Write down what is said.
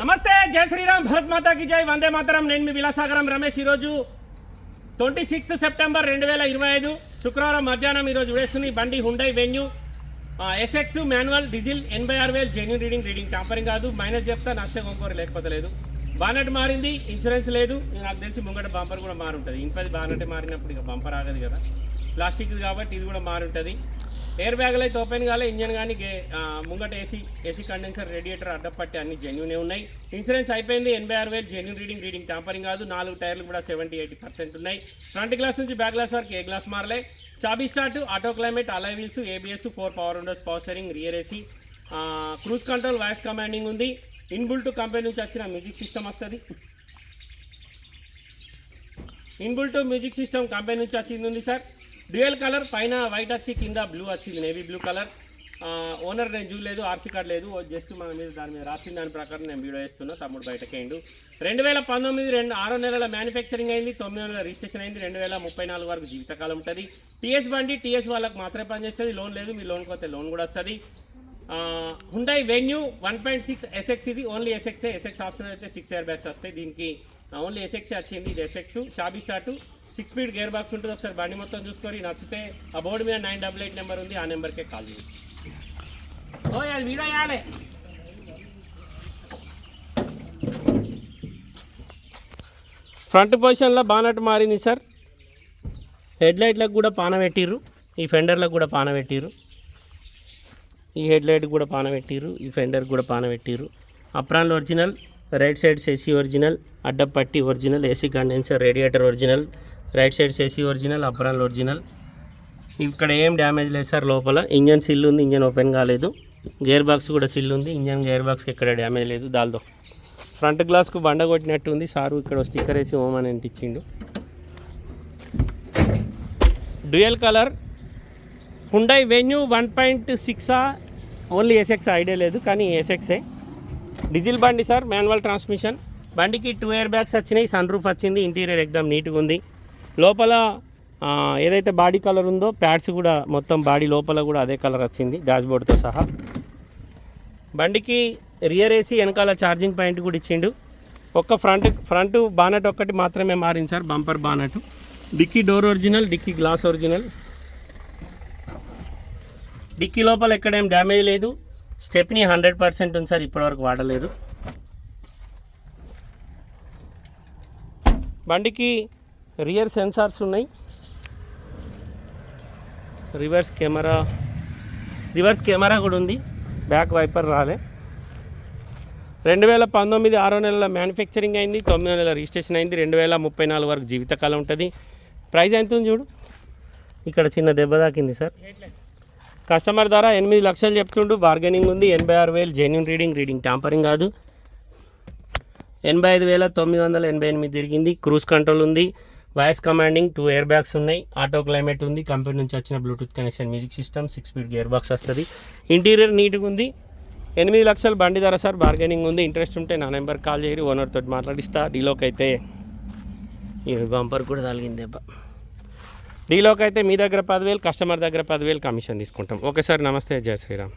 నమస్తే జై శ్రీరామ్ భరత్ మాతాకి జై వందే మాతరం. నేను మీ విలాసాగరం రమేష్. ఈరోజు ట్వంటీ సిక్స్త్ సెప్టెంబర్ రెండు వేల ఇరవై ఐదు శుక్రవారం మధ్యాహ్నం ఈరోజు వేస్తుంది బండి Hyundai Venue SX manual diesel ఎనభై ఆరు వేలు జెన్యున్ రీడింగ్ రీడింగ్ టాంపరింగ్ కాదు మైనస్ చెప్తా నష్టం కొంకోరు లేకపోతే లేదు. బానెట్ మారింది ఇన్సూరెన్స్ లేదు. నాకు తెలిసి ముంగట బంపర్ కూడా మారుంటుంది. ఇంపది బానెట్ మారినప్పుడు ఇక బంపర్ ఆగదు కదా. ప్లాస్టిక్ కాబట్టి ఇది కూడా మారుంటుంది. ఎయిర్ బ్యాగులు అయితే ఓపెన్ కాలే ఇంజన్ కానీ ముంగట ఏసీ ఏసీ కండెన్సర్ రేడియేటర్ అడ్డపట్టి అన్ని జెన్యునే ఉన్నాయి. ఇన్సూరెన్స్ అయిపోయింది ఎనభై ఆరు వేలు జెన్యున్ రీడింగ్ రీడింగ్ టాంపరింగ్ కాదు నాలుగు టైర్లు కూడా సెవెంటీ ఎయిటీ పర్సెంట్ ఉన్నాయి. ఫ్రంట్ గ్లాస్ నుంచి బ్యాక్ గ్లాస్ వరకు ఏ గ్లాస్ మారలే. చాబీ start auto climate alloy wheels ABS four power windows power steering rear AC. Cruise control voice commanding ఉంది. ఇన్బుల్ట్ కంపెనీ నుంచి వచ్చిన మ్యూజిక్ సిస్టమ్ వస్తుంది. ఇన్బుల్ట్ మ్యూజిక్ సిస్టమ్ కంపెనీ నుంచి వచ్చింది ఉంది సార్. డ్యూయల్ కలర్ పైన వైట్ వచ్చి కింద బ్లూ వచ్చింది నేవీ బ్లూ కలర్. ఓనర్ నేను చూడలేదు ఆర్సీ కార్డ్ లేదు. జస్ట్ మన మీద దాని మీద రాసిన దాని ప్రకారం నేను వీడియో వేస్తున్నా తమ్ముడు బయటకేయండు రెండు వేల పంతొమ్మిది రెండు ఆరో నెలల మ్యానుఫ్యాక్చరింగ్ అయింది తొమ్మిది నెలల రిజిస్ట్రేషన్ అయింది రెండు వేల ముప్పై నాలుగు వరకు జీవితకాలం ఉంటుంది. టీఎస్ బండి టీఎస్ వాళ్ళకి మాత్రమే పనిచేస్తుంది లోన్ లేదు మీ లోన్కి కొత్త లోన్ కూడా వస్తుంది. Hyundai Venue one point six SX ఇది ఓన్లీ ఎస్ఎక్సే ఎస్ఎక్స్ ఆప్షన్ అయితే సిక్స్ ఇయర్ బ్యాగ్స్ వస్తాయి. దీనికి ఓన్లీ ఎస్ఎక్స్ వచ్చింది ఇది ఎస్ఎక్స్ షాబీ start six speed gear box ఉంటుంది. ఒకసారి బండి మొత్తం చూసుకొని నచ్చితే ఆ బోర్డు మీద నైన్ డబల్ ఎయిట్ నెంబర్ ఉంది. ఆ నెంబర్కే కాల్ చేయండి ఓ అది వీడియో వేయాలి ఫ్రంట్ పొజిషన్లో బానట్ మారింది సార్. హెడ్ లైట్లకు కూడా పాన పెట్టిర్రు. ఈ ఫెండర్లకు కూడా పాన పెట్టిర్రు. ఈ హెడ్ లైట్ కూడా పాన పెట్టిర్రు. ఈ ఫెండర్ కూడా పాన పెట్టిర్రు. అప్రాన్లు original right sides AC original అడ్డపట్టి original AC condenser radiator original right side AC original అప్రాన్లు original. ఇక్కడ ఏం డ్యామేజ్ లేదు సార్ లోపల. ఇంజన్ సిల్ ఉంది ఇంజన్ ఓపెన్ కాలేదు. గేర్ బాక్స్ కూడా సిల్ ఉంది ఇంజన్ గేర్ బాక్స్కి ఎక్కడ డ్యామేజ్ లేదు దాల్తో. ఫ్రంట్ గ్లాస్కు బండ కొట్టినట్టు ఉంది సారు ఇక్కడ స్టిక్కర్ వేసి ఓమని అంటించిండు dual colour Hyundai Venue one point సిక్సా only SX idea లేదు కానీ ఎస్ఎక్సే డీజిల్ బండి సార్ మాన్యువల్ ట్రాన్స్మిషన్ బండికి టూ ఇయర్ బ్యాగ్స్ వచ్చినాయి సన్ రూఫ్ వచ్చింది ఇంటీరియర్ ఎక్దమ్ నీట్గా ఉంది. లోపల ఏదైతే బాడీ కలర్ ఉందో ప్యాడ్స్ కూడా మొత్తం బాడీ లోపల కూడా అదే కలర్ వచ్చింది డాష్బోర్డ్తో సహా. బండికి రియర్ ఏసీ వెనకాల ఛార్జింగ్ పాయింట్ కూడా ఇచ్చిండు. ఒక్క ఫ్రంట్ ఫ్రంట్ బానట్ ఒక్కటి మాత్రమే మారింది sir bumper bonnet. Dicky door original dicky glass original. Dicky లోపల ఎక్కడేం డ్యామేజ్ లేదు. స్టెప్ని హండ్రెడ్ పర్సెంట్ ఉంది సార్ ఇప్పటివరకు వాడలేదు. బండికి రియర్ సెన్సార్స్ ఉన్నాయి. రివర్స్ కెమెరా రివర్స్ కెమెరా కూడా ఉంది. బ్యాక్ వైపర్ రాలే. రెండు వేల పంతొమ్మిది ఆరో నెలల మ్యానుఫ్యాక్చరింగ్ అయింది తొమ్మిది నెలల రిజిస్ట్రేషన్ అయింది రెండు వేల ముప్పై నాలుగు వరకు జీవితకాలం ఉంటుంది. ప్రైస్ ఎంత ఉంది చూడు? ఇక్కడ చిన్న దెబ్బ తాకింది సార్. కస్టమర్ ధర ఎనిమిది లక్షలు చెప్తుండు బార్గెనింగ్ ఉంది ఎనభై ఆరు వేలు జెన్యున్ రీడింగ్ రీడింగ్ టాంపరింగ్ కాదు. ఎనభై ఐదు వేల తొమ్మిది వందల ఎనభై ఎనిమిది తిరిగింది క్రూజ్ కంట్రోల్ ఉంది. Voice commanding two air bags ఉన్నాయి. ఆటో క్లైమేట్ ఉంది. కంపెనీ నుంచి వచ్చిన Bluetooth connection music system six speed gear box వస్తుంది. ఇంటీరియర్ నీట్గా ఉంది. ఎనిమిది లక్షలు బండి ధర సార్. బార్గెనింగ్ ఉంది. ఇంట్రెస్ట్ ఉంటే నా నెంబర్ కాల్ చేయరు. ఓనర్ తోటి మాట్లాడిస్తా. డీలోకి అయితే ఈ బంపర్ కూడా తగిలింది దెబ్బ డీలోకి అయితే మీ దగ్గర పదివేలు కస్టమర్ దగ్గర పదివేలు కమిషన్ తీసుకుంటాం. Okay sir. నమస్తే. జయ శ్రీరామ్.